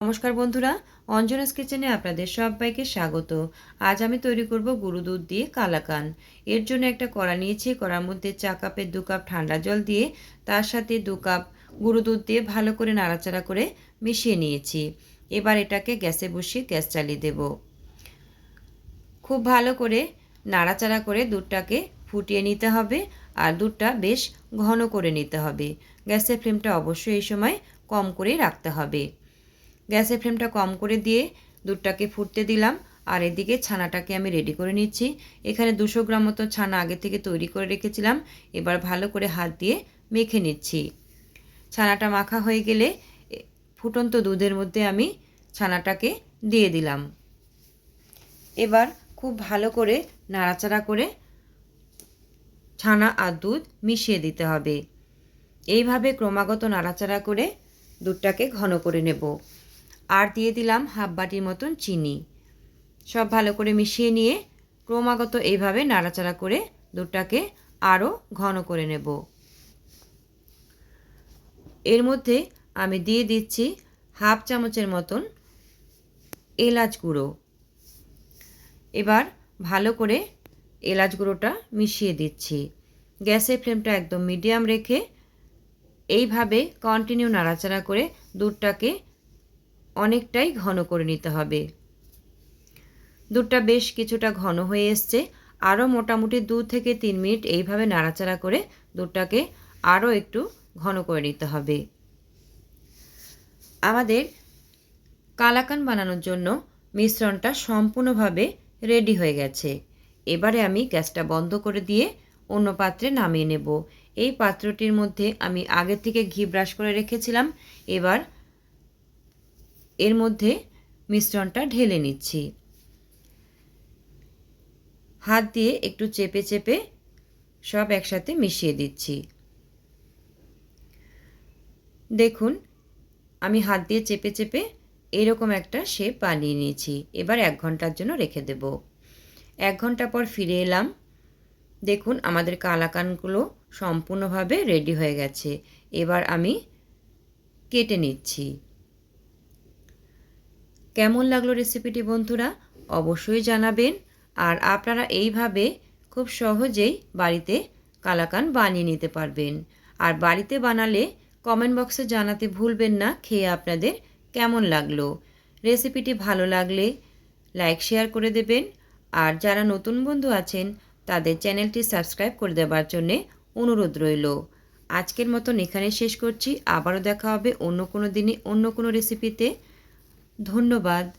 নমস্কার বন্ধুরা, অঞ্জনাস কিচেনে আপনাদের সবাইকে স্বাগত। আজ আমি তৈরি করব গুঁড়ো দুধ দিয়ে কালাকান। এর জন্য একটা কড়া নিয়েছি, কড়ার মধ্যে চা কাপের দু কাপ ঠান্ডা জল দিয়ে তার সাথে দু কাপ গুঁড়ো দুধ দিয়ে ভালো করে নাড়াচাড়া করে মিশিয়ে নিয়েছি। এবার এটাকে গ্যাসে বসিয়ে গ্যাস চালিয়ে দেব। খুব ভালো করে নাড়াচাড়া করে দুধটাকে ফুটিয়ে নিতে হবে আর দুধটা বেশ ঘন করে নিতে হবে। গ্যাসের ফ্লেমটা অবশ্যই এই সময় কম করে রাখতে হবে। গ্যাসের ফ্লেমটা কম করে দিয়ে দুধটাকে ফুটতে দিলাম। আর এদিকে ছানাটাকে আমি রেডি করে নিচ্ছি। এখানে দুশো গ্রাম মতো ছানা আগে থেকে তৈরি করে রেখেছিলাম। এবার ভালো করে হাত দিয়ে মেখে নিচ্ছি। ছানাটা মাখা হয়ে গেলে ফুটন্ত দুধের মধ্যে আমি ছানাটাকে দিয়ে দিলাম। এবার খুব ভালো করে নাড়াচাড়া করে ছানা আর দুধ মিশিয়ে দিতে হবে। এইভাবে ক্রমাগত নাড়াচাড়া করে দুধটাকে ঘন করে নেব। আর দিয়ে দিলাম হাফ বাটির মতন চিনি। সব ভালো করে মিশিয়ে নিয়ে ক্রমাগত এইভাবে নাড়াচাড়া করে দুধটাকে আরও ঘন করে নেব। এর মধ্যে আমি দিয়ে দিচ্ছি হাফ চামচের মতন এলাচ গুঁড়ো। এবার ভালো করে এলাচ গুঁড়োটা মিশিয়ে দিচ্ছি। গ্যাসের ফ্লেমটা একদম মিডিয়াম রেখে এইভাবে কন্টিনিউ নাড়াচাড়া করে দুধটাকে অনেকটাই ঘন করে নিতে হবে। দুধটা বেশ কিছুটা ঘন হয়ে এসছে। আরও মোটামুটি দু থেকে তিন মিনিট এইভাবে নাড়াচাড়া করে দুধটাকে আরও একটু ঘন করে নিতে হবে। আমাদের কালাকান বানানোর জন্য মিশ্রণটা সম্পূর্ণভাবে রেডি হয়ে গেছে। এবারে আমি গ্যাসটা বন্ধ করে দিয়ে অন্য পাত্রে নামিয়ে নেব। এই পাত্রটির মধ্যে আমি আগে থেকে ঘি ব্রাশ করে রেখেছিলাম। এবার এর মধ্যে মিশ্রণটা ঢেলে নিচ্ছি। হাত দিয়ে একটু চেপে চেপে সব একসাথে মিশিয়ে দিচ্ছি। দেখুন, আমি হাত দিয়ে চেপে চেপে এরকম একটা শেপ বানিয়ে নিয়েছি। এবার এক ঘণ্টার জন্য রেখে দেব। এক ঘণ্টা পর ফিরে এলাম। দেখুন, আমাদের কালাকানগুলো সম্পূর্ণভাবে রেডি হয়ে গেছে। এবার আমি কেটে নিচ্ছি। কেমন লাগল রেসিপিটি বন্ধুরা অবশ্যই জানাবেন। আর আপনারা এইভাবে খুব সহজেই বাড়িতে কালাকান বানিয়ে নিতে পারবেন। আর বাড়িতে বানালে কমেন্ট বক্সে জানাতে ভুলবেন না, খেয়ে আপনাদের কেমন লাগল। রেসিপিটি ভালো লাগলে লাইক শেয়ার করে দেবেন। আর যারা নতুন বন্ধু আছেন, তাদের চ্যানেলটি সাবস্ক্রাইব করে দেওয়ার জন্যে অনুরোধ রইল। আজকের মতন এখানে শেষ করছি। আবারও দেখা হবে অন্য কোনো দিনে অন্য কোনো রেসিপিতে ধন্যবাদ।